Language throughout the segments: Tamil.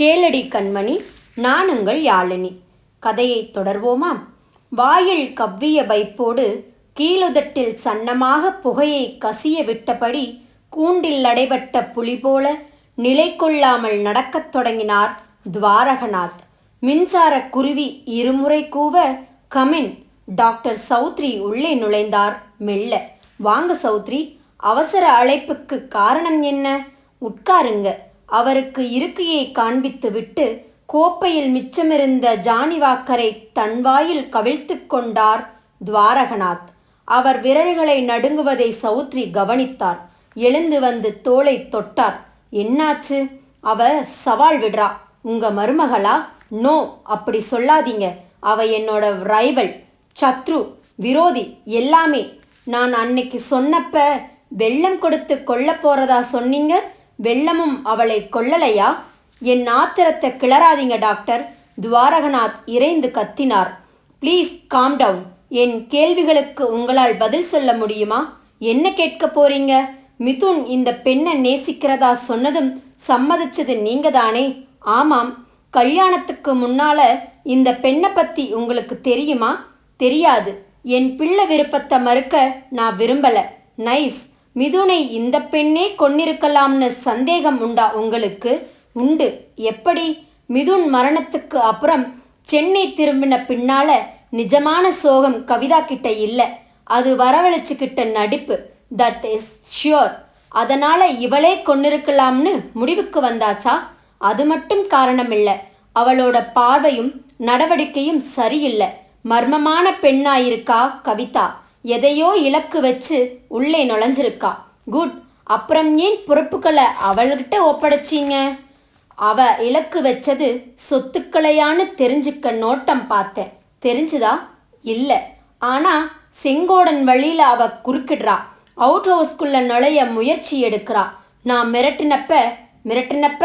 கேளடி கண்மணி நானுங்கள் யாழினி. கதையை தொடர்வோமா வாயில் கவ்விய வைப்போடு கீழுதட்டில் சன்னமாக புகையை கசிய விட்டபடி கூண்டில் அடைபட்ட புலி போல நிலை கொள்ளாமல் நடக்கத் தொடங்கினார் துவாரகநாத். மின்சார குருவி இருமுறை கூவ கமின் டாக்டர் சௌத்ரி உள்ளே நுழைந்தார் மெல்ல. வாங்க சௌத்ரி அவசர அழைப்புக்கு காரணம் என்ன? உட்காருங்க. அவருக்கு இருக்கையை காண்பித்துவிட்டு கோப்பையில் மிச்சமிருந்த ஜானிவாக்கரை தன் வாயில் கவிழ்த்து கொண்டார் துவாரகநாத். அவர் விரல்களை நடுங்குவதை சௌத்ரி கவனித்தார். எழுந்து வந்து தோளை தொட்டார். என்னாச்சு? அவ சவால் விடுறா. உங்க மருமகளா? நோ அப்படி சொல்லாதீங்க. அவ என்னோட ரைவல் சத்ரு விரோதி எல்லாமே. நான் அன்னைக்கு சொன்னப்ப வெள்ளம் கொடுத்து கொல்ல போறதா சொன்னீங்க? வெள்ளமும் அவளை கொல்லலையா என் ஆத்திரத்தை கிளறாதீங்க டாக்டர். துவாரகநாத் இறைந்து கத்தினார். Please calm down. என் கேள்விகளுக்கு உங்களால் பதில் சொல்ல முடியுமா? என்ன கேட்க போறீங்க? மிதுன் இந்த பெண்ணை நேசிக்கிறதா சொன்னதும் சம்மதிச்சது நீங்க தானே ஆமாம். கல்யாணத்துக்கு முன்னால இந்த பெண்ணை பத்தி உங்களுக்கு தெரியுமா? தெரியாது. என் பிள்ளை விருப்பத்தை மறுக்க நான் விரும்பல. நைஸ். மிதுனை இந்த பெண்ணே கொன்னிருக்கலாம்னு சந்தேகம் உண்டா உங்களுக்கு? உண்டு. எப்படி? மிதுன் மரணத்துக்கு அப்புறம் சென்னை திரும்பின பின்னால நிஜமான சோகம் கவிதா கிட்ட இல்லை. அது வரவழைச்சுக்கிட்ட நடிப்பு. தட் இஸ் ஷியோர் அதனால இவளே கொன்னிருக்கலாம்னு முடிவுக்கு வந்தாச்சா? அது மட்டும் காரணமில்லை அவளோட பார்வையும் நடவடிக்கையும் சரியில்லை. மர்மமான பெண்ணாயிருக்கா கவிதா? எதையோ இலக்கு வச்சு உள்ளே நுழைஞ்சிருக்கா. குட். அப்புறம் ஏன் பொறுப்புகளை அவள்கிட்ட ஒப்படைச்சீங்க? அவ இலக்கு வச்சது சொத்துக்களையான்னு தெரிஞ்சுக்க நோட்டம் பார்த்தேன். தெரிஞ்சுதா? இல்லை. ஆனால் செங்கோடன் வழியில் அவ குறுக்கிடுறா. அவுட் ஹவுஸ்க்குள்ள நுழைய முயற்சி எடுக்கிறா. நான் மிரட்டினப்ப மிரட்டினப்ப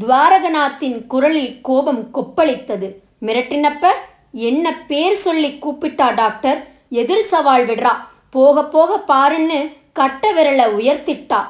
துவாரகநாத்தின் குரலில் கோபம் கொப்பளித்தது. மிரட்டினப்ப என்ன பேர் சொல்லி கூப்பிட்டா டாக்டர்? எதிர் சவால் விடுறா. போக போக பாருன்னு கட்ட விரலை உயர்த்திட்டா.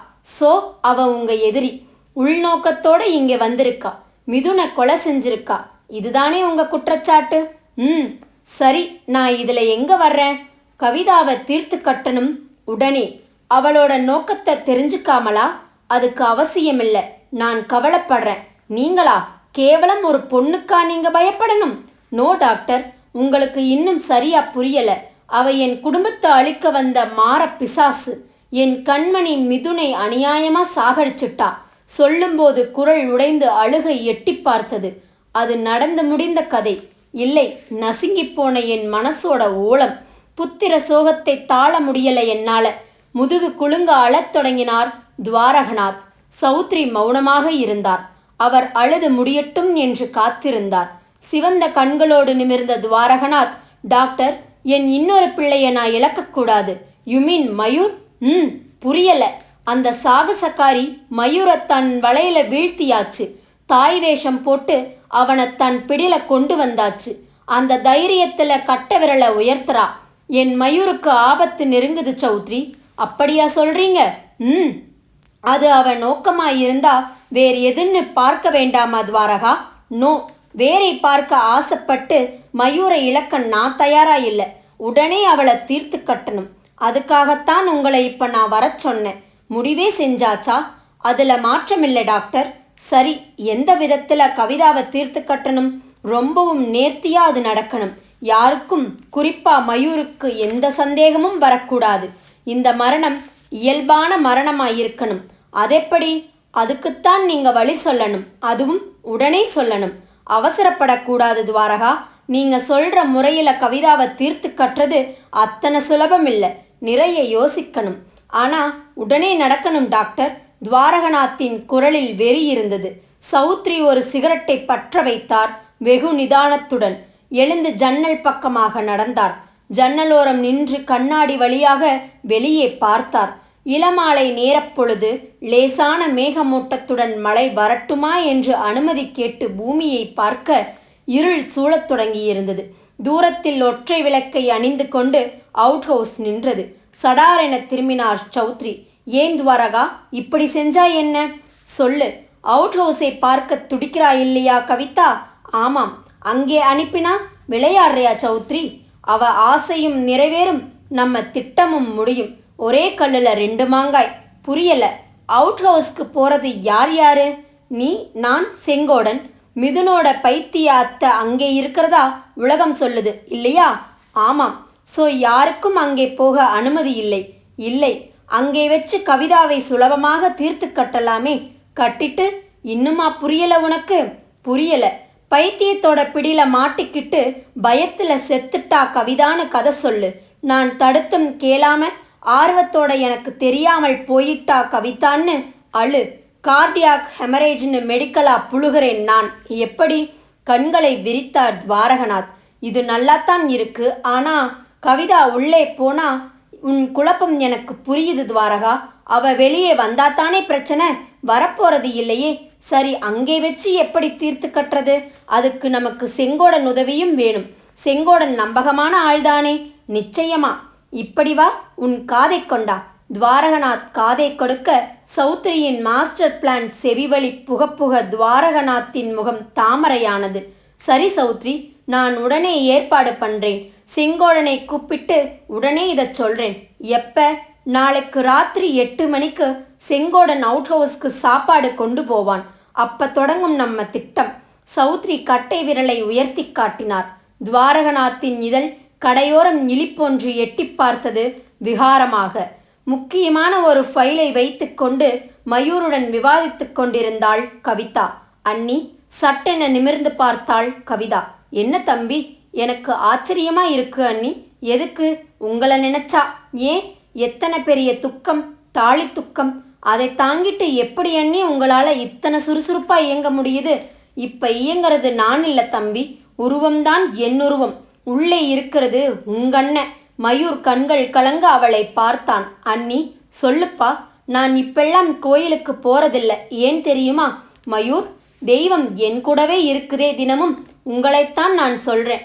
சோ அவ உங்க எதிரி. உள்நோக்கத்தோட இங்க வந்திருக்கா. மிதுனை கொலை செஞ்சிருக்கா. இதுதானே உங்க குற்றச்சாட்டு? ம் சரி நான் இதுல எங்க வர்றேன்? கவிதாவை தீர்த்து கட்டணும் உடனே. அவளோட நோக்கத்தை தெரிஞ்சுக்காமலா? அதுக்கு அவசியமில்லை. நான் கவலைப்படுறேன். நீங்களா? கேவலம் ஒரு பொண்ணுக்கா நீங்க பயப்படணும்? No doctor. உங்களுக்கு இன்னும் சரியா புரியலை. அவ என் குடும்பத்தை அழிக்க வந்த மாற பிசாசு. என் கண்மணி மிதுனை அநியாயமா சாகடிச்சிட்டா. சொல்லும்போது குரல் உடைந்து அழுகை எட்டி பார்த்தது. அது நடந்து முடிந்த கதை. இல்லை நசுங்கிப் போன என் மனசோட ஓலம். புத்திர சோகத்தை தாழ முடியல என்னால. முதுகு குலுங்க அழத் தொடங்கினார் துவாரகநாத் சௌத்ரி மௌனமாக இருந்தார். அவர் அழுது முடியட்டும் என்று காத்திருந்தார். சிவந்த கண்களோடு நிமிர்ந்த துவாரகநாத் டாக்டர் என் இன்னொரு பிள்ளைய நான் இழக்கக்கூடாது. You mean Mayur? ம் புரியல. அந்த சாகசக்காரி மயூரை தன் வலையில வீழ்த்தியாச்சு. தாய் வேஷம் போட்டு அவனை தன் பிடியில கொண்டு வந்தாச்சு. அந்த தைரியத்தில் கட்ட விரலை உயர்த்துறா. என் மயூருக்கு ஆபத்து நெருங்குது சௌத்ரி. அப்படியா சொல்றீங்க? ம். அது அவன் நோக்கமாக இருந்தா வேறு எதுன்னு பார்க்க வேண்டாமா துவாரகா? நோ. வேரை பார்க்க ஆசைப்பட்டு மயூரை இழக்க நான் தயாரா இல்லை உடனே அவளை தீர்த்து கட்டணும். அதுக்காகத்தான் உங்களை இப்போ நான் வர சொன்னேன். முடிவே செஞ்சாச்சா? அதில் மாற்றமில்லை டாக்டர். சரி எந்த விதத்தில் கவிதாவை தீர்த்து கட்டணும்? ரொம்பவும் நேர்த்தியாக அது நடக்கணும். யாருக்கும் குறிப்பாக மயூருக்கு எந்த சந்தேகமும் வரக்கூடாது. இந்த மரணம் இயல்பான மரணமாக இருக்கணும் அதெப்படி? அதுக்குத்தான் நீங்கள் வழி சொல்லணும். அதுவும் உடனே சொல்லணும். அவசரப்படக்கூடாது துவாரகா. நீங்கள் சொல்கிற முறையில் கவிதாவை தீர்த்து கட்டுறது அத்தனை சுலபம் இல்லை. நிறைய யோசிக்கணும். ஆனா உடனே நடக்கணும் டாக்டர். துவாரகநாத்தின் குரலில் வெறி இருந்தது. சௌத்ரி ஒரு சிகரெட்டை பற்ற வைத்தார் வெகு நிதானத்துடன். எழுந்து ஜன்னல் பக்கமாக நடந்தார். ஜன்னலோரம் நின்று கண்ணாடி வழியாக வெளியே பார்த்தார். இளமாலை நேரப்பொழுது லேசான மேகமூட்டத்துடன் மழை வரட்டுமா என்று அனுமதி கேட்டு பூமியை பார்க்க இருள் சூழத் தொடங்கியிருந்தது. தூரத்தில் ஒற்றை விளக்கை அணிந்து கொண்டு அவுட் ஹவுஸ் நின்றது. சடாரென திரும்பினார் சௌத்ரி. ஏன் துவாரகா இப்படி செஞ்சா என்ன? சொல்லு. அவுட் ஹவுஸை பார்க்க துடிக்கிறாய் இல்லையா கவிதா? ஆமாம். அங்கே அனுப்பினா விளையாடுறியா சௌத்ரி? அவ ஆசையும் நிறைவேறும். நம்ம திட்டமும் முடியும். ஒரே கல்லில் ரெண்டு மாங்காய். புரியல. அவுட் ஹவுஸ்க்கு போகிறது யார் யாரு? நீ நான் செங்கோடன். மிதுனோட பைத்திய அத்தை அங்கே இருக்கிறதா உலகம் சொல்லுது இல்லையா? ஆமாம். ஸோ யாருக்கும் அங்கே போக அனுமதி இல்லை. இல்லை. அங்கே வச்சு கவிதாவை சுலபமாக தீர்த்து கட்டலாமே. கட்டிட்டு இன்னுமா புரியல உனக்கு? புரியல. பைத்தியத்தோட பிடியில மாட்டிக்கிட்டு பயத்துல செத்துட்டா கவிதான்னு கதை சொல்லு. நான் தடுத்தும் கேளாம ஆர்வத்தோட எனக்கு தெரியாமல் போயிட்டா கவிதான்னு அழு. கார்டியாக் ஹெமரேஜ்னு மெடிக்கலா புழுகிறேன் நான். எப்படி? கண்களை விரித்தார் துவாரகநாத். இது நல்லாத்தான் இருக்கு. ஆனா கவிதா உள்ளே போனா உன் குழப்பம் எனக்கு புரியுது துவாரகா. அவ வெளியே வந்தாத்தானே பிரச்சனை? வரப்போறது இல்லையே. சரி அங்கே வச்சு எப்படி தீர்த்து கட்டுறது? அதுக்கு நமக்கு செங்கோடன் உதவியும் வேணும். செங்கோடன் நம்பகமான ஆள்தானே? நிச்சயமா. இப்படி வா உன் காதை கொண்டா. துவாரகநாத் காதை கொடுக்க சௌத்ரியின் மாஸ்டர் பிளான் செவிவழி புகப்புக துவாரகநாத்தின் முகம் தாமரையானது. சரி சௌத்ரி நான் உடனே ஏற்பாடு பண்றேன். செங்கோடனை கூப்பிட்டு உடனே இதை சொல்றேன். எப்ப? நாளைக்கு ராத்திரி எட்டு மணிக்கு செங்கோடன் அவுட் ஹவுஸ்க்கு சாப்பாடு கொண்டு போவான். அப்ப தொடங்கும் நம்ம திட்டம். சௌத்ரி கட்டை விரலை உயர்த்தி காட்டினார். துவாரகநாத்தின் இதழ் கடையோரம் இழிப்பொன்று எட்டி பார்த்தது விகாரமாக. முக்கியமான ஒரு ஃபைலை வைத்துக்கொண்டு மயூருடன் விவாதித்துக் கொண்டிருந்தாள் கவிதா. அண்ணி சட்டென நிமிர்ந்து பார்த்தாள் கவிதா. என்ன தம்பி எனக்கு ஆச்சரியமா இருக்கு அண்ணி. எதுக்கு? உங்களை நினைச்சா. ஏன்? எத்தனை பெரிய துக்கம் தாலி துக்கம். அதை தாங்கிட்டு எப்படி அண்ணி உங்களால் இத்தனை சுறுசுறுப்பாக இயங்க முடியுது? இப்போ இயங்கிறது நான் இல்லை தம்பி. உருவம்தான் என் உருவம். உள்ளே இருக்கிறது உங்கண்ணன். மயூர் கண்கள் கலங்க அவளை பார்த்தான். அண்ணி சொல்லுப்பா நான் இப்பெல்லாம் கோயிலுக்கு போறதில்ல. ஏன் தெரியுமா? மயூர் தெய்வம் என் கூடவே இருக்குதே தினமும். உங்களைத்தான் நான் சொல்றேன்.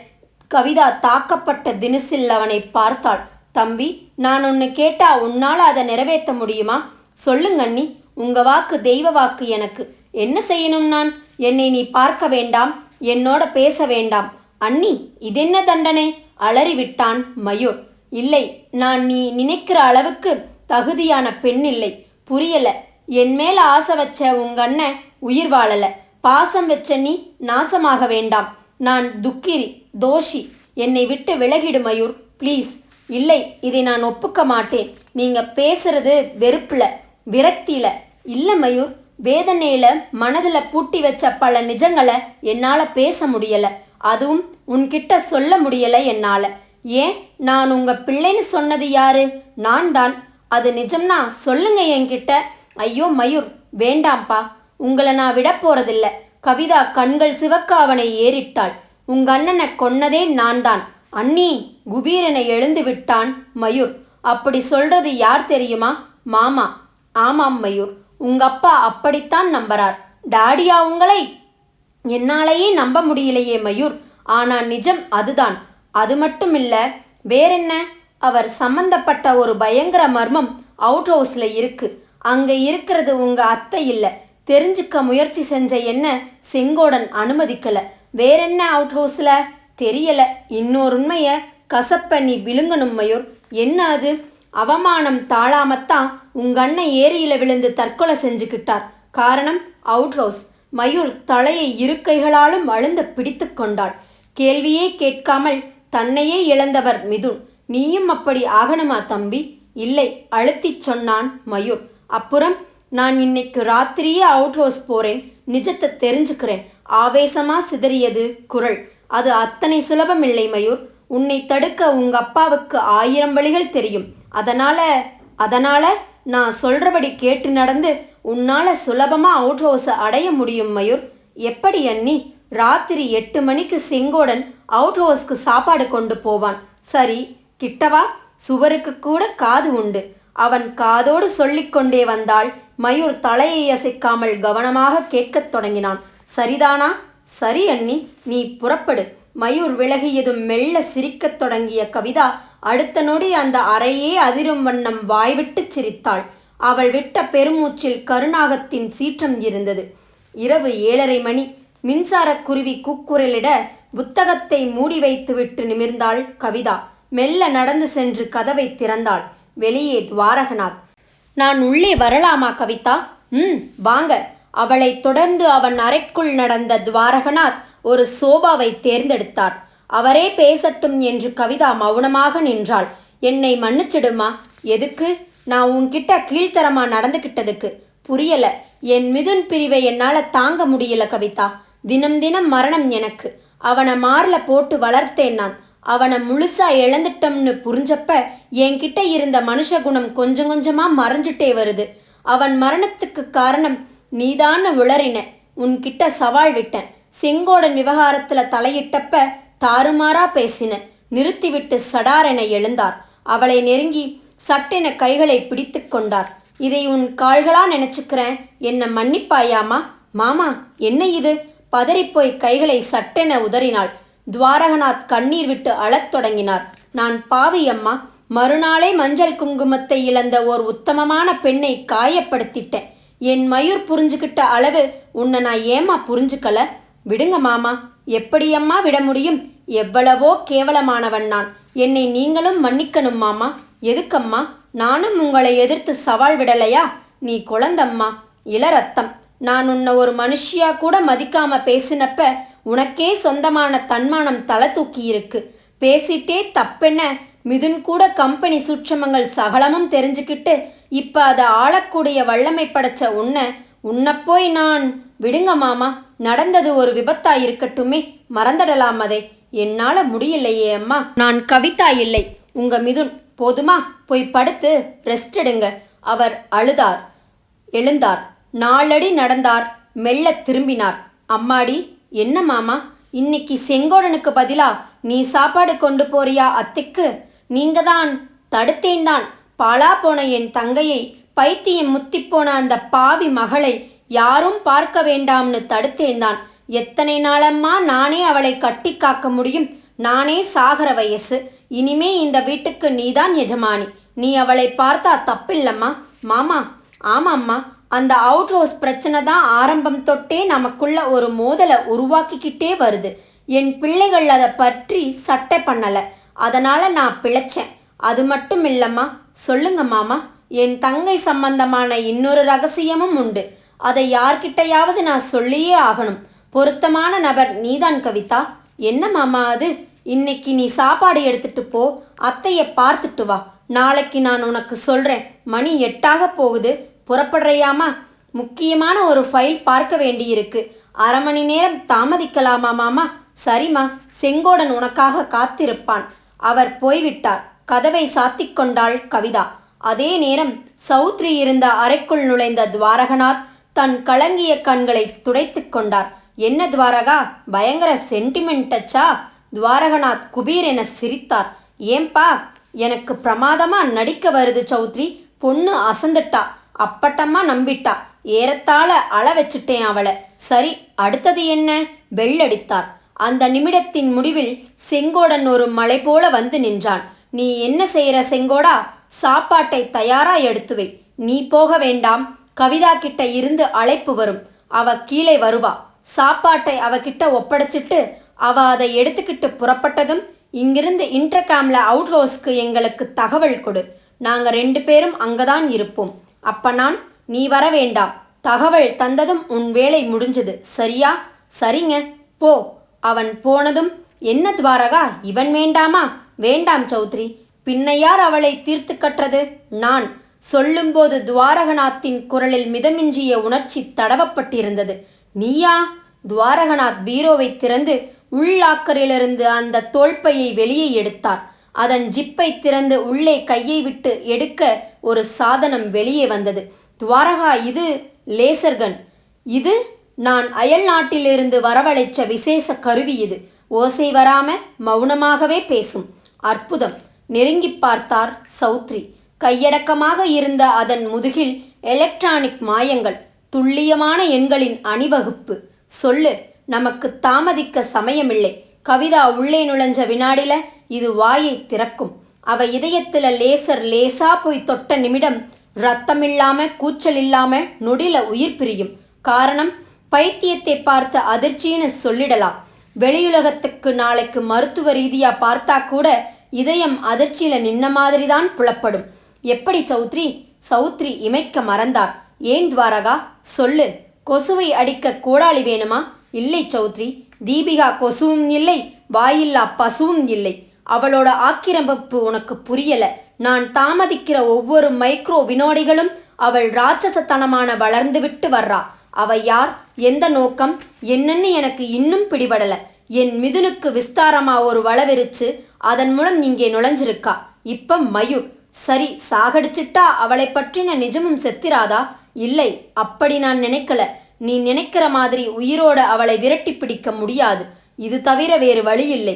கவிதா தாக்கப்பட்ட தினசில் அவனை பார்த்தாள். தம்பி நான் ஒன்று கேட்டா உன்னால் அதை நிறைவேற்ற முடியுமா? சொல்லுங்க அண்ணி. உங்க வாக்கு தெய்வ வாக்கு எனக்கு. என்ன செய்யணும் நான்? என்னை நீ பார்க்க வேண்டாம். என்னோட பேச வேண்டாம். அண்ணி இதென்ன தண்டனை? அலறிவிட்டான் மயூர். இல்லை நான் நீ நினைக்கிற அளவுக்கு தகுதியான பெண் இல்லை. புரியல. என் மேல ஆசை வச்ச உங்க அண்ணன் உயிர் வாழல. பாசம் வச்ச நீ நாசமாக வேண்டாம். நான் துக்கிரி தோஷி. என்னை விட்டு விலகிடு மயூர் ப்ளீஸ். இல்லை இதை நான் ஒப்புக்க மாட்டேன். நீங்க பேசுறது வெறுப்புல விரக்தியில. இல்லை மயூர் வேதனையில மனதில் பூட்டி வச்ச பல நிஜங்களை என்னால் பேச முடியலை. அதுவும் உன்கிட்ட சொல்ல முடியலை என்னால். ஏன்? நான் உங்கள் பிள்ளைன்னு சொன்னது யாரு? நான் தான். அது நிஜம்னா சொல்லுங்க என்கிட்ட. ஐயோ மயூர் வேண்டாம்ப்பா. உங்களை நான் விட போறதில்ல. கவிதா கண்கள் சிவக்க அவனை ஏறிட்டாள். உங்க அண்ணனை கொன்னதே நான் தான். அண்ணி குபீரனை எழுந்து விட்டான் மயூர். அப்படி சொல்றது யார் தெரியுமா? மாமா. ஆமாம் மயூர். உங்க அப்பா அப்படித்தான் நம்புறார். டாடியா உங்களை என்னாலேயே நம்ப முடியலையே மயூர். ஆனா நிஜம் அதுதான். அது மட்டும் இல்லை வேறென்ன? அவர் சம்பந்தப்பட்ட ஒரு பயங்கர மர்மம் அவுட் ஹவுஸில் இருக்கு. அங்கே இருக்கிறது உங்கள் அத்தை இல்லை. தெரிஞ்சுக்க முயற்சி செஞ்ச என்ன செங்கோடன் அனுமதிக்கலை. வேறென்ன அவுட் ஹவுஸில்? தெரியலை. இன்னொரு உண்மையை கசப்பண்ணி விழுங்கணும் மயூர். என்ன அது? அவமானம் தாழாமத்தான் உங்க அண்ணன் ஏரியில் விழுந்து தற்கொலை செஞ்சுக்கிட்டார். காரணம் அவுட் ஹவுஸ். மயூர் தலையை இரு கைகளாலும் அழுந்த பிடித்து கொண்டாள். கேள்வியே கேட்காமல் தன்னையே இழந்தவர் மிதுன். நீயும் அப்படி ஆகணுமா தம்பி? இல்லை அழுத்திச் சொன்னான் மயூர். அப்புறம் நான் இன்னைக்கு ராத்திரியே அவுட் ஹவுஸ் போறேன். நிஜத்தை தெரிஞ்சுக்கிறேன். ஆவேசமா சிதறியது குரல். அது அத்தனை சுலபம் இல்லை மயூர். உன்னை தடுக்க உங்க அப்பாவுக்கு ஆயிரம் வழிகள் தெரியும். அதனால அதனால நான் சொல்றபடி கேட்டு நடந்து உன்னால் சுலபமாக அவுட் ஹவுஸை அடைய முடியும் மயூர். எப்படி அண்ணி? ராத்திரி எட்டு மணிக்கு செங்கோடன் அவுட் ஹவுஸ்க்கு சாப்பாடு கொண்டு போவான். சரி கிட்டவா சுவருக்கு கூட காது உண்டு. அவன் காதோடு சொல்லிக்கொண்டே வந்தால் மயூர் தலையை அசைக்காமல் கவனமாக கேட்கத் தொடங்கினான். சரிதானா? சரி அண்ணி. நீ புறப்படு. மயூர் விலகியதும் மெல்ல சிரிக்கத் தொடங்கிய கவிதா அடுத்த நொடி அந்த அறையே அதிரும் வண்ணம் வாய்விட்டு சிரித்தாள். அவள் விட்ட பெருமூச்சில் கருணாகத்தின் சீற்றம் இருந்தது. இரவு ஏழரை மணி மின்சாரக் குருவி கூக்குரலிட புத்தகத்தை மூடி வைத்துவிட்டு நிமிர்ந்தாள் கவிதா. மெல்ல நடந்து சென்று கதவை திறந்தாள். வெளியே துவாரகநாத். நான் உள்ளே வரலாமா கவிதா? ம் வாங்க. அவளை தொடர்ந்து அவன் அறைக்குள் நடந்த துவாரகநாத் ஒரு சோபாவை தேர்ந்தெடுத்தார். அவரே பேசட்டும் என்று கவிதா மௌனமாக நின்றாள். என்னை மன்னிச்சிடுமா? எதுக்கு? நான் உன்கிட்ட கீழ்த்தரமாக நடந்துக்கிட்டதுக்கு புரியலை. என் மிதுன் பிரிவை என்னால் தாங்க முடியல கவிதா. தினம் தினம் மரணம் எனக்கு. அவனை மாரில் போட்டு வளர்த்தேன் நான். அவனை முழுசா இழந்துட்டோம்னு புரிஞ்சப்ப என்கிட்ட இருந்த மனுஷ குணம் கொஞ்சம் கொஞ்சமாக மறைஞ்சிட்டே வருது. அவன் மரணத்துக்கு காரணம் நீதான உளறின. உன்கிட்ட சவால் விட்டேன். செங்கோடன் விவகாரத்தில் தலையிட்டப்ப தாறுமாறா பேசின. நிறுத்திவிட்டு சடாரென எழுந்தார். அவளை நெருங்கி சட்டென கைகளை பிடித்து கொண்டார். இதை உன் கால்களா நினைச்சுக்கிறேன்? என்னை மன்னிப்பாயாமா? மாமா என்ன இது? பதறிப்போய் கைகளை சட்டென உதறினாள். துவாரகநாத் கண்ணீர் விட்டு அழத் தொடங்கினார். நான் பாவி அம்மா மறுநாளே மஞ்சள் குங்குமத்தை இழந்த ஓர் உத்தமமான பெண்ணை காயப்படுத்திட்டேன். என் மயூர் புரிஞ்சுக்கிட்ட அளவு உன்னை நான் ஏமா புரிஞ்சுக்கல? விடுங்க மாமா எப்படியம்மா விட முடியும்? எவ்வளவோ கேவலமானவன் நான். என்னை நீங்களும் மன்னிக்கணும் மாமா. எதுக்கம்மா? நானும் உங்களை எதிர்த்து சவால் விடலையா? நீ குழந்தம்மா. இளரத்தம். நான் உன்னை ஒரு மனுஷியா கூட மதிக்காம பேசினப்ப உனக்கே சொந்தமான தன்மானம் தலை தூக்கி இருக்கு. பேசிட்டே தப்பென்ன? மிதுன் கூட கம்பெனி சூட்சமங்கள் சகலமும் தெரிஞ்சுக்கிட்டு இப்போ அதை ஆளக்கூடிய வல்லமை படைச்ச உன்னை உன்னை போய் நான் விடுங்க மாமா. நடந்தது ஒரு விபத்தா இருக்கட்டுமே. மறந்துடலாம் அதை. என்னால் முடியலையே அம்மா. நான் கவிதா இல்லை. உங்க மிதுன். போதுமா? போய் படுத்து ரெஸ்ட் எடுங்க. அவர் அழுதார். எழுந்தார். நாலடி நடந்தார். மெல்ல திரும்பினார். அம்மாடி என்ன மாமா? இன்னைக்கு செங்கோடனுக்கு பதிலா நீ சாப்பாடு கொண்டு போறியா அத்திக்கு? நீங்க தான் தடுத்தேன் தான். பாலா போன என் தங்கையை பைத்தியம் முத்திப்போன அந்த பாவி மகளை யாரும் பார்க்க வேண்டாம்னு தடுத்தேன் தான். எத்தனை நாளம்மா நானே அவளை கட்டி காக்க முடியும்? நானே சாகர வயசு. இனிமே இந்த வீட்டுக்கு நீதான் எஜமானி. நீ அவளை பார்த்தா தப்பில்லம்மா. மாமா ஆமாம்மா. அந்த அவுட் ஹவுஸ் பிரச்சனை தான் ஆரம்பம் தொட்டே நமக்குள்ள ஒரு மோதலை உருவாக்கிக்கிட்டே வருது. என் பிள்ளைகள் அதை பற்றி சட்டை பண்ணலை. அதனால் நான் பிழைச்சேன். அது மட்டும் இல்லைம்மா. சொல்லுங்க மாமா. என் தங்கை சம்பந்தமான இன்னொரு ரகசியமும் உண்டு. அதை யார்கிட்டையாவது நான் சொல்லியே ஆகணும். பொருத்தமான நபர் நீதான் கவிதா. என்ன மாமா அது? இன்னைக்கு நீ சாப்பாடு எடுத்துட்டு போ அத்தைய பார்த்துட்டு வா. நாளைக்கு நான் உனக்கு சொல்கிறேன் மணி எட்டாக போகுது. புறப்படுறியாமா? முக்கியமான ஒரு ஃபைல் பார்க்க வேண்டியிருக்கு. அரை மணி நேரம் தாமதிக்கலாமா மாமா? சரிம்மா. செங்கோடன் உனக்காக காத்திருப்பான். அவர் போய்விட்டார். கதவை சாத்திக் கொண்டாள் கவிதா. அதே நேரம் சௌத்ரி இருந்த அறைக்குள் நுழைந்த துவாரகநாத் தன் கலங்கிய கண்களை துடைத்து கொண்டார். என்ன துவாரகா? பயங்கர சென்டிமெண்டச்சா துவாரகநாத் குபீர் என சிரித்தார். ஏம்பா எனக்கு பிரமாதமா நடிக்க வருது சௌத்ரி. பொண்ணு அசந்துட்டா அப்பட்டமா நம்பிட்டா. ஏறத்தாழ அள வச்சுட்டேன் அவளை. சரி அடுத்தது என்ன? வெள்ளடித்தார் அந்த நிமிடத்தின் முடிவில் செங்கோடன் ஒரு மலை போல வந்து நின்றான். நீ என்ன செய்கிற செங்கோடா? சாப்பாட்டை தயாரா எடுத்துவை நீ போக வேண்டாம். கவிதா கிட்ட இருந்து அழைப்பு வரும். அவ கீழே வருவா. சாப்பாட்டை அவகிட்ட ஒப்படைச்சிட்டு அவ அதை எடுத்துக்கிட்டு புறப்பட்டதும் இங்கிருந்து இன்டர்காமில் அவுட்ஹவுஸ்க்கு எங்களுக்கு தகவல் கொடு. நாங்கள் ரெண்டு பேரும் அங்கதான் இருப்போம். அப்ப நான் நீ வர வேண்டாம் தகவல் தந்ததும் உன் வேலை முடிஞ்சது. சரியா? சரிங்க. போ. அவன் போனதும் என்ன துவாரகா? இவன் வேண்டாமா? வேண்டாம் சௌத்ரி. பின்னையார் அவளை தீர்த்து கற்றது? நான். சொல்லும்போது துவாரகநாத்தின் குரலில் மிதமிஞ்சிய உணர்ச்சி தடவப்பட்டிருந்தது. நீயா? துவாரகநாத் பீரோவை திறந்து உள்ளாக்கரிலிருந்து அந்த தோல்பையை வெளியே எடுத்தார். அதன் ஜிப்பை திறந்து உள்ளே கையை விட்டு எடுக்க ஒரு சாதனம் வெளியே வந்தது. துவாரகா இது லேசர்கன். இது நான் அயல் நாட்டிலிருந்து வரவழைச்ச விசேஷ கருவி இது. ஓசை வராம மௌனமாகவே பேசும். அற்புதம். நெருங்கி பார்த்தார் சௌத்ரி. கையடக்கமாக இருந்த அதன் முதுகில் எலக்ட்ரானிக் மாயங்கள். துல்லியமான எண்களின் அணிவகுப்பு. சொல்லு நமக்கு தாமதிக்க சமயமில்லை. கவிதா உள்ளே நுழைஞ்ச வினாடில இது வாயை திறக்கும். அவ இதயத்தில் லேசர் லேசா போய் தொட்ட நிமிடம் ரத்தமில்லாம கூச்சல் இல்லாம நொடில உயிர் பிரியும். காரணம் பைத்தியத்தை பார்த்த அதிர்ச்சின்னு சொல்லிடலாம். வெளியுலகத்துக்கு நாளைக்கு மருத்துவ ரீதியா பார்த்தா கூட இதயம் அதிர்ச்சியில நின்ன மாதிரி தான் புலப்படும். எப்படி சௌத்ரி? சௌத்ரி இமைக்க மறந்தார். ஏன் துவாரகா? சொல்லு. கொசுவை அடிக்க கோடாளி வேணுமா? இல்லை சௌத்ரி தீபிகா கொசுவும் இல்லை வாயில்லா பசுவும் இல்லை. அவளோட ஆக்கிரமிப்பு உனக்கு புரியல. நான் தாமதிக்கிற ஒவ்வொரு மைக்ரோ வினோடிகளும் அவள் ராட்சசத்தனமான வளர்ந்து விட்டு வர்றா. அவ யார்? எந்த நோக்கம்? என்னன்னு எனக்கு இன்னும் பிடிபடல. என் மிதுனுக்கு விஸ்தாரமா ஒரு வளவிரிச்சு. அதன் மூலம் இங்கே நுழைஞ்சிருக்கா. இப்ப மயூர். சரி சாகடிச்சிட்டா அவளை பற்றின நிஜமும் செத்திராதா? இல்லை அப்படி நான் நினைக்கல. நீ நினைக்கிற மாதிரி உயிரோட அவளை விரட்டி பிடிக்க முடியாது. இது தவிர வேறு வழி இல்லை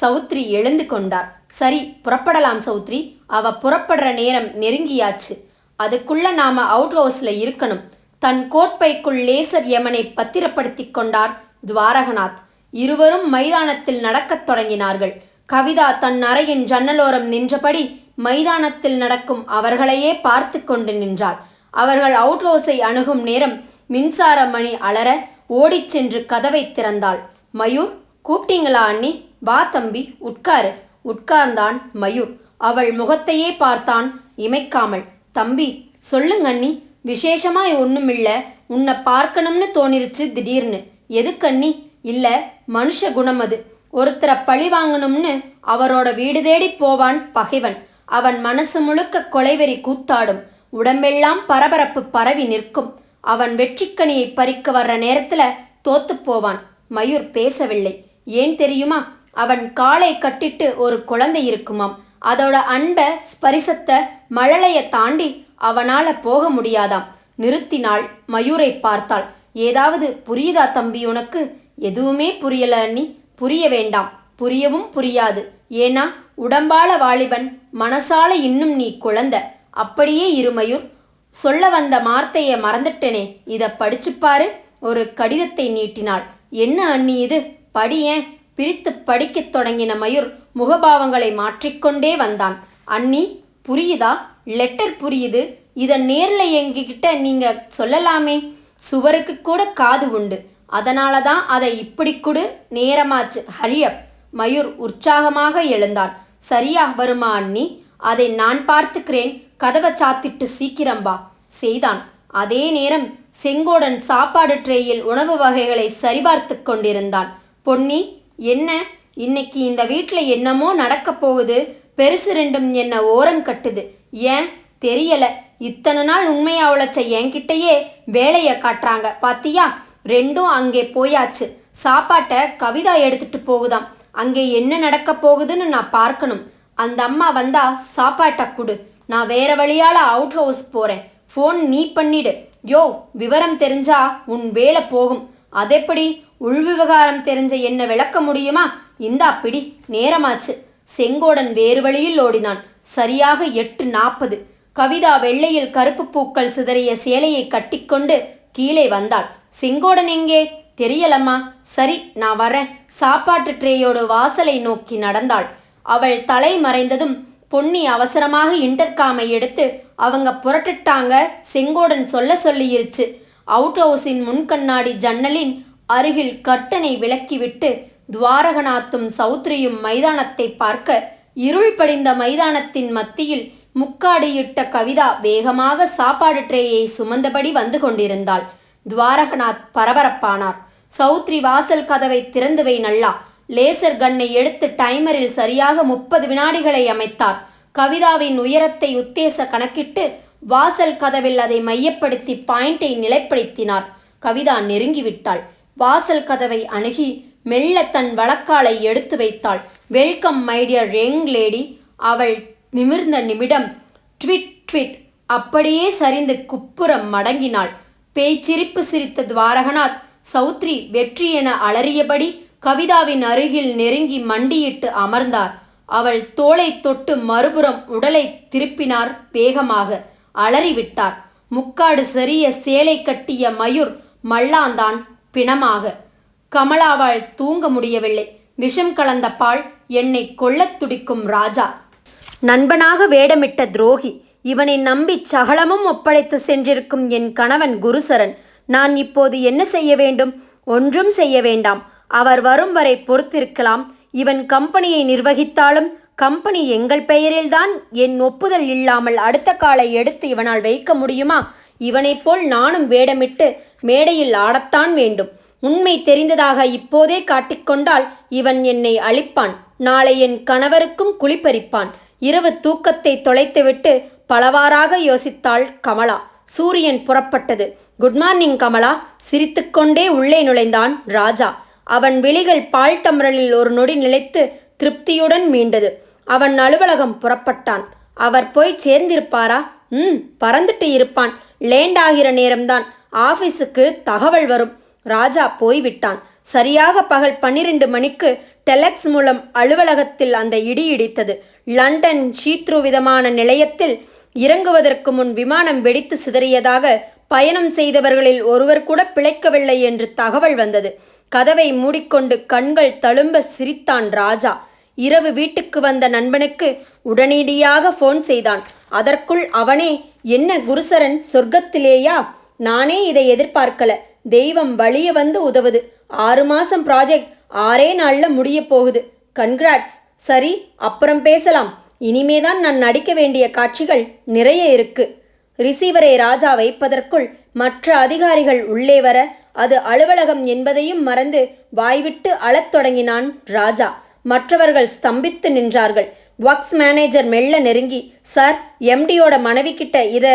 சௌத்ரி எழுந்து கொண்டார். சரி புறப்படலாம் சௌத்ரி. அவ புறப்படுற நேரம் நெருங்கியாச்சு. அதுக்குள்ள நாம அவுட் ஹவுஸ்ல இருக்கணும். தன் கோட்பைக்குள் லேசர் யமனை பத்திரப்படுத்தி கொண்டார் துவாரகநாத். இருவரும் மைதானத்தில் நடக்கத் தொடங்கினார்கள். கவிதா தன் அறையின் ஜன்னலோரம் நின்றபடி மைதானத்தில் நடக்கும் அவர்களையே பார்த்து கொண்டு நின்றாள். அவர்கள் அவுட் ஹவுஸை அணுகும் நேரம் மின்சார மணி அலற ஓடிச் சென்று கதவை திறந்தாள். மயூர் கூப்பிட்டீங்களா அண்ணி? வா தம்பி உட்காரு. உட்கார்ந்தான் மயூர். அவள் முகத்தையே பார்த்தான் இமைக்காமல். தம்பி சொல்லுங்க அண்ணி. விசேஷமா ஒண்ணுமில்ல. உன்னை பார்க்கணும்னு தோணிருச்சு திடீர்னு. எதுக்கண்ணி இல்ல மனுஷ குணம் அது. ஒருத்தரை பழி வாங்கணும்னு அவரோட வீடு தேடி போவான் பகைவன். அவன் மனசு முழுக்க கொலைவெறி கூத்தாடும். உடம்பெல்லாம் பரபரப்பு பரவி நிற்கும். அவன் வெற்றிக்கனியை பறிக்க வர்ற நேரத்துல தோத்து போவான். மயூர் பேசவில்லை. ஏன் தெரியுமா? அவன் காலை கட்டிட்டு ஒரு குழந்தை இருக்குமாம். அதோட அன்ப ஸ்பரிசத்தை மழலையை தாண்டி அவனால போக முடியாதாம். நிறுத்தினாள் மயூரை பார்த்தாள். ஏதாவது புரியுதா தம்பி உனக்கு? எதுவுமே புரியல நீ புரிய வேண்டாம். புரியவும் புரியாது. ஏன்னா உடம்பால வாலிபன் மனசால இன்னும் நீ குழந்தை. அப்படியே இருமயூர் சொல்ல வந்த வார்த்தையை மறந்துட்டேனே. இதை படிச்சுப்பாரு ஒரு கடிதத்தை நீட்டினாள். என்ன அண்ணி இது? படியேன் பிரித்து படிக்கத் தொடங்கின மயூர் முகபாவங்களை மாற்றிக்கொண்டே வந்தான். அண்ணி புரியுதா? லெட்டர் புரியுது. இதை நேரில் எங்ககிட்ட நீங்கள் சொல்லலாமே. சுவருக்கு கூட காது உண்டு. அதனால தான் அதை இப்படி கொடு. நேரமாச்சு. ஹரியப் மயூர் உற்சாகமாக எழுந்தான். சரியா வருமா அண்ணி? அதை நான் பார்த்துக்கிறேன் கதவை சாத்திட்டு சீக்கிரம் வா செய்தான். அதே நேரம் செங்கோடன் சாப்பாடு ட்ரேயில் உணவு வகைகளை சரிபார்த்து கொண்டிருந்தான். பொன்னி என்ன? இன்னைக்கு இந்த வீட்டில் என்னமோ நடக்கப் போகுது பெருசு ரெண்டும் என்ன ஓரம் கட்டுது. ஏன்? தெரியல. இத்தனை நாள் உண்மையா உழைச்ச என்கிட்டயே வேலையை காட்டுறாங்க பாத்தியா? ரெண்டும் அங்கே போயாச்சு. சாப்பாட்டை கவிதா எடுத்துட்டு போகுதாம். அங்கே என்ன நடக்க போகுதுன்னு நான் பார்க்கணும். அந்த அம்மா வந்தா சாப்பாட்டை கொடு. நான் வேற வழியால் அவுட் ஹவுஸ் போறேன். ஃபோன் நீ பண்ணிடு. யோ விவரம் தெரிஞ்சா உன் வேலை போகும். அதெப்படி? உள்விவகாரம் தெரிஞ்ச என்ன விளக்க முடியுமா? இந்தா பிடி நேரமாச்சு. செங்கோடன் வேறு வழியில் ஓடினான். சரியாக எட்டு நாற்பது கவிதா வெள்ளையில் கருப்பு பூக்கள் சிதறிய சேலையை கட்டிக்கொண்டு கீழே வந்தாள். செங்கோடன் எங்கே? தெரியலம்மா. சரி நான் வரேன். சாப்பாட்டு ட்ரேயோடு வாசலை நோக்கி நடந்தாள். அவள் தலை மறைந்ததும் பொன்னி அவசரமாக இன்டர்காமை எடுத்து அவங்க புரட்டுட்டாங்க செங்கோடன் சொல்ல சொல்லியிருச்சு. அவுட் ஹவுஸின் முன்கண்ணாடி ஜன்னலின் அருகில் கர்ட்டனை விலக்கிவிட்டு துவாரகநாத்தும் சௌத்ரியும் மைதானத்தை பார்க்க இருள் படிந்த மைதானத்தின் மத்தியில் முக்காடியிட்ட கவிதா வேகமாக சாப்பாடு ட்ரேயை சுமந்தபடி வந்து கொண்டிருந்தாள். துவாரகநாத் பரபரப்பானார். சௌத்ரி வாசல் கதவை திறந்து வை நல்லா. லேசர் கன்னை எடுத்து டைமரில் சரியாக முப்பது வினாடிகளை அமைத்தார். கவிதாவின் உயரத்தை உத்தேச கணக்கிட்டு வாசல் கதவில் அதை மையப்படுத்தி பாயிண்டை நிலைப்படுத்தினார். கவிதா நெருங்கிவிட்டாள். வாசல் கதவை அணுகி மெல்ல தன் வழக்காலை எடுத்து வைத்தாள். வெல்கம் மைடியர் யங் லேடி அவள் நிமிர்ந்த நிமிடம் ட்விட் ட்விட். அப்படியே சரிந்து குப்புறம் மடங்கினாள். பேய்ச்சிரிப்பு சிரித்த துவாரகநாத் சௌத்ரி வெற்றி என அலறியபடி கவிதாவின் அருகில் நெருங்கி மண்டியிட்டு அமர்ந்தார். அவள் தோளை தொட்டு மறுபுறம் உடலை திருப்பினார் வேகமாக. அலறிவிட்டார். முக்காடு சரிய சேலை கட்டிய மயூர் மல்லாந்தான் பிணமாக. கமலாவால் தூங்க முடியவில்லை. விஷம் கலந்த பால் என்னை கொல்லத் துடிக்கும் ராஜா. நண்பனாக வேடமிட்ட துரோகி இவனை நம்பி சகலமும் ஒப்படைத்து சென்றிருக்கும் என் கணவன் குருசரன். நான் இப்போது என்ன செய்ய வேண்டும்? ஒன்றும் செய்ய வேண்டாம். அவர் வரும் வரை பொறுத்திருக்கலாம். இவன் கம்பெனியை நிர்வகித்தாலும் கம்பெனி எங்கள் பெயரில்தான் என் ஒப்புதல் இல்லாமல் அடுத்த காலை எடுத்து இவனால் வைக்க முடியுமா? இவனைப் போல் நானும் வேடமிட்டு மேடையில் ஆடத்தான் வேண்டும். உண்மை தெரிந்ததாக இப்போதே காட்டிக்கொண்டால் இவன் என்னை அழிப்பான். நாளை என் கணவருக்கும் குளிப்பறிப்பான். இரவு தூக்கத்தை தொலைத்துவிட்டு பலவாறாக யோசித்தாள் கமலா. சூரியன் புறப்பட்டது. Good morning Kamala. சிரித்துக்கொண்டே உள்ளே நுழைந்தான் ராஜா. அவன் விழிகள் பால் டம்ரலில் ஒரு நொடி நிலைத்து திருப்தியுடன் மீண்டது. அவன் அலுவலகம் புறப்பட்டான். அவர் போய் சேர்ந்திருப்பாரா? ம் பறந்துட்டு இருப்பான். லேண்ட் ஆகிற நேரம்தான். ஆபீஸுக்கு தகவல் வரும். ராஜா போய்விட்டான். சரியாக பகல் பன்னிரண்டு மணிக்கு டெலக்ஸ் மூலம் அலுவலகத்தில் அந்த இடி இடித்தது. லண்டன் ஷீத்ரு விதமான நிலையத்தில் இறங்குவதற்கு முன் விமானம் வெடித்து சிதறியதாக பயணம் செய்தவர்களில் ஒருவர் கூட பிழைக்கவில்லை என்று தகவல் வந்தது. கதவை மூடிக்கொண்டு கண்கள் தழும்ப சிரித்தான் ராஜா. இரவு வீட்டுக்கு வந்த நண்பனுக்கு உடனடியாக ஃபோன் செய்தான். அதற்குள் அவனே என்ன குருசரன் சொர்க்கத்திலேயா? நானே இதை எதிர்பார்க்கல. தெய்வம் வழிய வந்து உதவுது. ஆறு மாசம் ப்ராஜெக்ட் ஆறே நாளில் முடிய போகுது. கன்கிராட்ஸ் சரி அப்புறம் பேசலாம். இனிமேதான் நான் நடிக்க வேண்டிய காட்சிகள் நிறைய இருக்கு. ரிசீவரை ராஜா வைப்பதற்குள் மற்ற அதிகாரிகள் உள்ளே வர அது அலுவலகம் என்பதையும் மறந்து வாய்விட்டு அழத் தொடங்கினான் ராஜா. மற்றவர்கள் ஸ்தம்பித்து நின்றார்கள். ஒர்க்ஸ் மேனேஜர் மெல்ல நெருங்கி சார் எம்டியோட மனைவி கிட்ட இத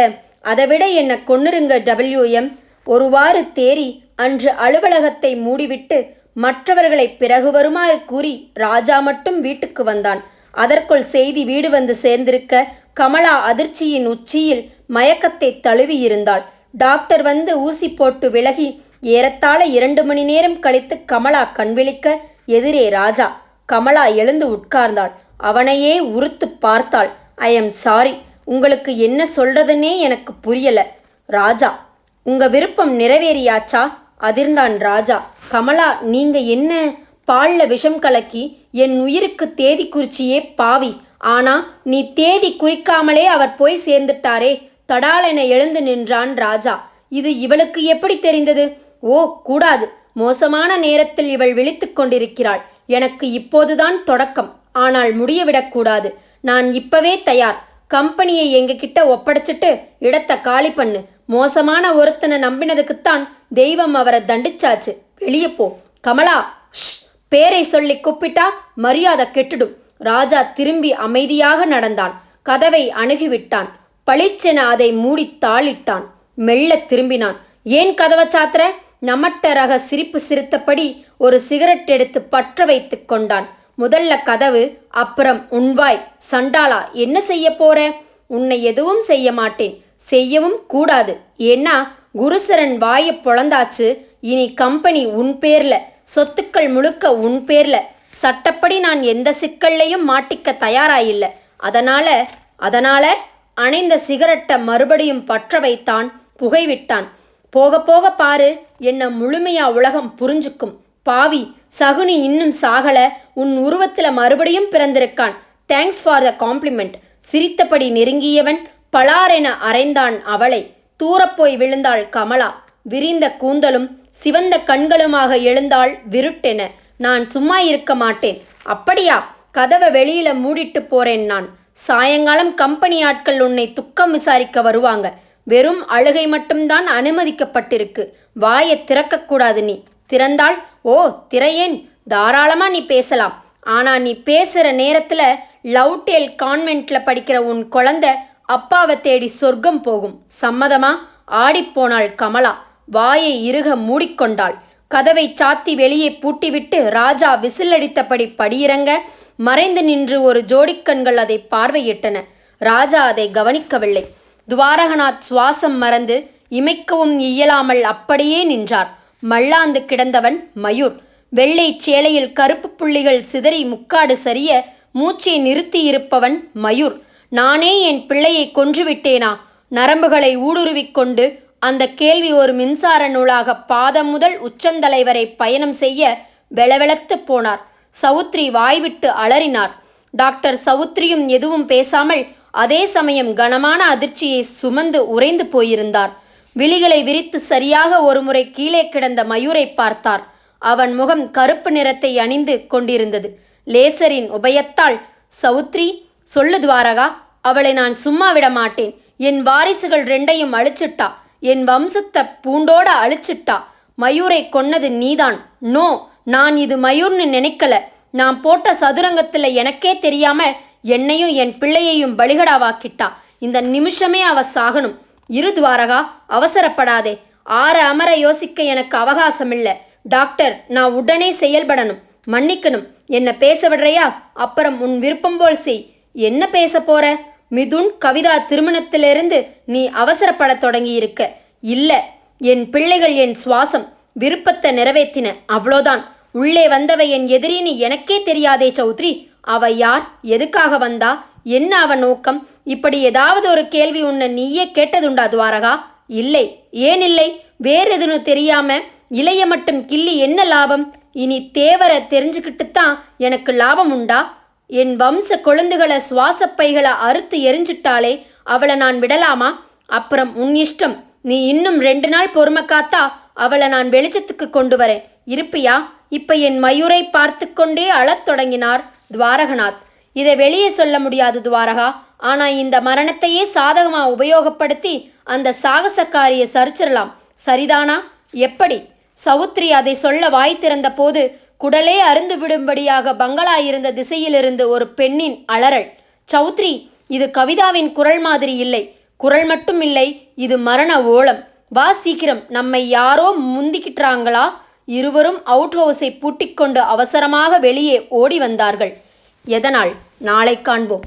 அதை விட என்னை கொன்னுருங்க டபிள்யூஎம் ஒருவாறு தேறி அன்று அலுவலகத்தை மூடிவிட்டு மற்றவர்களை பிறகு வருமாறு கூறி ராஜா மட்டும் வீட்டுக்கு வந்தான். அதற்குள் செய்தி வீடு வந்து சேர்ந்திருக்க கமலா அதிர்ச்சியின் உச்சியில் மயக்கத்தை தழுவியிருந்தாள். டாக்டர் வந்து ஊசி போட்டு விலகி ஏறத்தாழ இரண்டு மணி நேரம் கழித்து கமலா கண்விழிக்க எதிரே ராஜா கமலா எழுந்து உட்கார்ந்தாள். அவனையே உறுத்து பார்த்தாள். ஐ எம் சாரி உங்களுக்கு என்ன சொல்றதுன்னே எனக்கு புரியல. ராஜா உங்க விருப்பம் நிறைவேறியாச்சா? அதிர்ந்தான் ராஜா. கமலா நீங்க என்ன? பால்ல விஷம் கலக்கி என் உயிருக்கு தேதி குறிச்சியே பாவி. ஆனா நீ தேதி குறிக்காமலே அவர் போய் சேர்ந்துட்டாரே. தடாலென எழுந்து நின்றான் ராஜா. இது இவளுக்கு எப்படி தெரிந்தது? ஓ கூடாது. மோசமான நேரத்தில் இவள் விழித்து கொண்டிருக்கிறாள். எனக்கு இப்போதுதான் தொடக்கம். ஆனால் முடியவிடக்கூடாது நான் இப்பவே தயார். கம்பெனியை எங்ககிட்ட ஒப்படைச்சிட்டு இடத்தை காலி பண்ணு. மோசமான ஒருத்தனை நம்பினதுக்குத்தான் தெய்வம் அவரை தண்டிச்சாச்சு. வெளியே போ. கமலா! ஷ் பேரை சொல்லி கூப்பிட்டா மரியாதை கெட்டுடும். ராஜா திரும்பி அமைதியாக நடந்தான். கதவை அணுகிவிட்டான். பளிச்சென அதை மூடி தாளிட்டான். மெல்ல திரும்பினான். ஏன் கதவை சாத்திர நமட்டரக சிரிப்பு சிரித்தபடி ஒரு சிகரெட் எடுத்து பற்ற வைத்து கொண்டான். முதல்ல கதவு அப்புறம் உன்வாய் சண்டாளா என்ன செய்ய போற? உன்னை எதுவும் செய்ய மாட்டேன். செய்யவும் கூடாது. ஏன்னா குருசரன் வாயை பொழந்தாச்சு. இனி கம்பெனி உன் பேர்ல சொத்துக்கள் முழுக்க உன் பேர்ல. சட்டப்படி நான் எந்த சிக்கல்லையும் மாட்டிக்க தயாராயில்ல. அதனால அதனால அணைந்த சிகரெட்டை மறுபடியும் பற்ற வைத்தான் புகைவிட்டான். போக போக பாரு என்ன முழுமையா உலகம் புரிஞ்சுக்கும். பாவி சகுனி இன்னும் சாகல. உன் உருவத்துல மறுபடியும் பிறந்திருக்கான். தேங்க்ஸ் ஃபார் த காம்ப்ளிமெண்ட் சிரித்தபடி நெருங்கியவன் பலாரென அரைந்தான் அவளை. தூரப்போய் விழுந்தாள் கமலா. விரிந்த கூந்தலும் சிவந்த கண்களுமாக எழுந்தாள் விருட்டென. நான் சும்மா இருக்க மாட்டேன். அப்படியா? கதவை வெளியில மூடிட்டு போறேன் நான். சாயங்காலம் கம்பெனி ஆட்கள் உன்னை துக்கம் விசாரிக்க வருவாங்க. வெறும் அழுகை மட்டும்தான் அனுமதிக்கப்பட்டிருக்கு. வாயை திறக்கக்கூடாது நீ. திறந்தால் ஓ திரையேன். தாராளமாக நீ பேசலாம். ஆனால் நீ பேசுகிற நேரத்தில் லவ்டேல் கான்வென்ட்டில் படிக்கிற உன் குழந்தை அப்பாவை தேடி சொர்க்கம் போகும். சம்மதமா? ஆடிப்போனாள் கமலா. வாயை இறுக மூடிக்கொண்டாள். கதவை சாத்தி வெளியே பூட்டிவிட்டு ராஜா விசிலடித்தபடி படியிறங்க மறைந்து நின்று ஒரு ஜோடிக்கண்கள் அதை பார்வையிட்டன. ராஜா அதை கவனிக்கவில்லை. துவாரகநாத் சுவாசம் மறந்து இமைக்கவும் இயலாமல் அப்படியே நின்றார். மல்லாந்து கிடந்தவன் மயூர். வெள்ளை சேலையில் கருப்பு புள்ளிகள் சிதறி முக்காடு சரிய மூச்சை நிறுத்தி இருப்பவன் மயூர். நானே என் பிள்ளையை கொன்றுவிட்டேனா? நரம்புகளை ஊடுருவிக்கொண்டு அந்த கேள்வி ஒரு மின்சார நூலாக பாதம் முதல் உச்சந்தலை வரை பயணம் செய்ய வெளவெளத்து போனார். சவுத்ரி வாய்விட்டு அலறினார். டாக்டர் சவுத்ரியும் எதுவும் பேசாமல் அதே சமயம் கனமான அதிர்ச்சியை சுமந்து உறைந்து போயிருந்தார். விழிகளை விரித்து சரியாக ஒருமுறை கீழே கிடந்த மயூரை பார்த்தார். அவன் முகம் கருப்பு நிறத்தை அணிந்து கொண்டிருந்தது. லேசரின் உபயத்தால் சௌத்ரி சொல்லு துவாரகா அவளை நான் சும்மா விட மாட்டேன். என் வாரிசுகள் ரெண்டையும் அழிச்சிட்டா. என் வம்சத்தை பூண்டோட அழிச்சிட்டா. மயூரை கொன்னது நீதான். நோ நான் இது மயூர்னு நினைக்கல. நான் போட்ட சதுரங்கத்தில் எனக்கே தெரியாம என்னையும் என் பிள்ளையையும் பலிகடாவாக்கிட்டா. இந்த நிமிஷமே அவ சாகணும். இரு துவாரகா அவசரப்படாதே. ஆற அமர யோசிக்க எனக்கு அவகாசம் இல்லை டாக்டர் நான் உடனே செயல்படணும். மன்னிக்கணும். என்ன பேச விடுறையா? அப்புறம் உன் விருப்பம் போல் செய். என்ன பேச போற? மிதுன் கவிதா திருமணத்திலிருந்து நீ அவசரப்படத் தொடங்கி இருக்க இல்ல என் பிள்ளைகள் என் சுவாசம் விருப்பத்தை நிறைவேற்றின. அவ்வளோதான். உள்ளே வந்தவை என் எதிரின்னு எனக்கே தெரியாதே சௌத்ரி. அவ யார்? எதுக்காக வந்தா? என்ன அவ நோக்கம்? இப்படி ஏதாவது ஒரு கேள்வி உன்னை நீயே கேட்டதுண்டா துவாரகா? இல்லை. ஏன் இல்லை? வேற எதுன்னு தெரியாம இளைய மட்டும் கிள்ளி என்ன லாபம்? இனி தேவரை தெரிஞ்சுக்கிட்டு தான் எனக்கு லாபம் உண்டா? என் வம்ச கொழுந்துகளை சுவாசப்பைகளை அறுத்து எரிஞ்சிட்டாலே அவளை நான் விடலாமா? அப்புறம் உன் இஷ்டம். நீ இன்னும் ரெண்டு நாள் பொறுமை காத்தா அவளை நான் வெளிச்சத்துக்கு கொண்டு வரேன். இருப்பியா? இப்ப என் மயூரை பார்த்து கொண்டே அழத் தொடங்கினார். துவாரகநாத். இதை வெளியே சொல்ல முடியாது துவாரகா. ஆனால் இந்த மரணத்தையே சாதகமா உபயோகப்படுத்தி அந்த சாகசக்காரியை சரிச்சிடலாம் சரிதானா? எப்படி? சவுத்ரி அதை சொல்ல வாய் திறந்த போது குடலே அருந்து விடும்படியாக பங்களா இருந்த திசையிலிருந்து ஒரு பெண்ணின் அலறல். சௌத்ரி இது கவிதாவின் குரல் மாதிரி இல்லை. குரல் மட்டும் இல்லை இது மரண ஓலம். வா சீக்கிரம் நம்மை யாரோ முந்திக்கிட்டாங்களா? இருவரும் அவுட் ஹவுஸை பூட்டிக்கொண்டு அவசரமாக வெளியே ஓடி வந்தார்கள். எதனால்? நாளை காண்போம்.